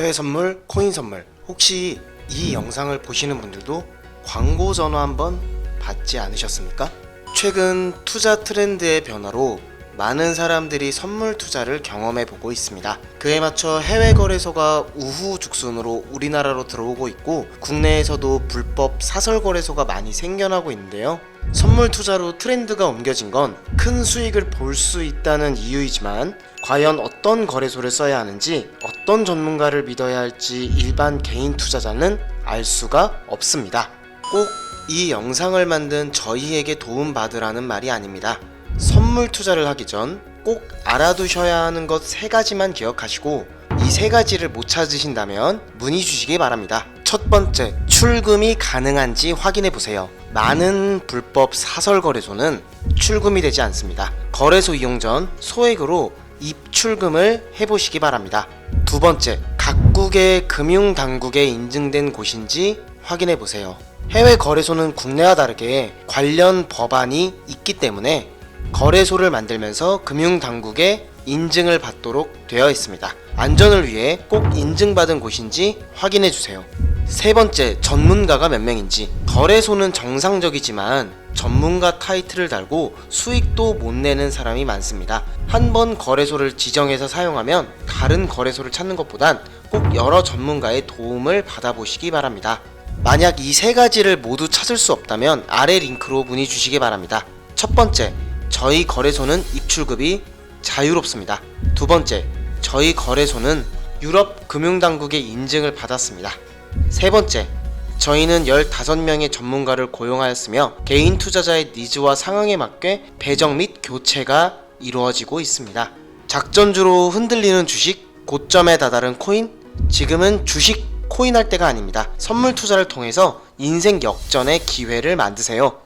해외 선물, 코인 선물. 혹시 이 영상을 보시는 분들도 광고 전화 한번 받지 않으셨습니까? 최근 투자 트렌드의 변화로 많은 사람들이 선물 투자를 경험해 보고 있습니다. 그에 맞춰 해외 거래소가 우후죽순으로 우리나라로 들어오고 있고 국내에서도 불법 사설 거래소가 많이 생겨나고 있는데요. 선물 투자로 트렌드가 옮겨진 건 큰 수익을 볼 수 있다는 이유이지만 과연 어떤 거래소를 써야 하는지 어떤 전문가를 믿어야 할지 일반 개인 투자자는 알 수가 없습니다. 꼭 이 영상을 만든 저희에게 도움 받으라는 말이 아닙니다. 선물 투자를 하기 전 꼭 알아두셔야 하는 것 세 가지만 기억하시고 이 세 가지를 못 찾으신다면 문의 주시기 바랍니다. 첫 번째, 출금이 가능한지 확인해 보세요. 많은 불법 사설 거래소는 출금이 되지 않습니다. 거래소 이용 전 소액으로 입출금을 해보시기 바랍니다. 두 번째, 각국의 금융 당국에 인증된 곳인지 확인해 보세요. 해외 거래소는 국내와 다르게 관련 법안이 있기 때문에 거래소를 만들면서 금융 당국의 인증을 받도록 되어 있습니다. 안전을 위해 꼭 인증받은 곳인지 확인해 주세요. 세 번째, 전문가가 몇 명인지. 거래소는 정상적이지만 전문가 타이틀을 달고 수익도 못 내는 사람이 많습니다. 한 번 거래소를 지정해서 사용하면 다른 거래소를 찾는 것보단 꼭 여러 전문가의 도움을 받아보시기 바랍니다. 만약 이 세 가지를 모두 찾을 수 없다면 아래 링크로 문의 주시기 바랍니다. 첫 번째, 저희 거래소는 입출급이 자유롭습니다. 두 번째, 저희 거래소는 유럽 금융당국의 인증을 받았습니다. 세 번째, 저희는 15명의 전문가를 고용하였으며 개인 투자자의 니즈와 상황에 맞게 배정 및 교체가 이루어지고 있습니다. 작전주로 흔들리는 주식, 고점에 다다른 코인, 지금은 주식 코인 할 때가 아닙니다. 선물 투자를 통해서 인생 역전의 기회를 만드세요.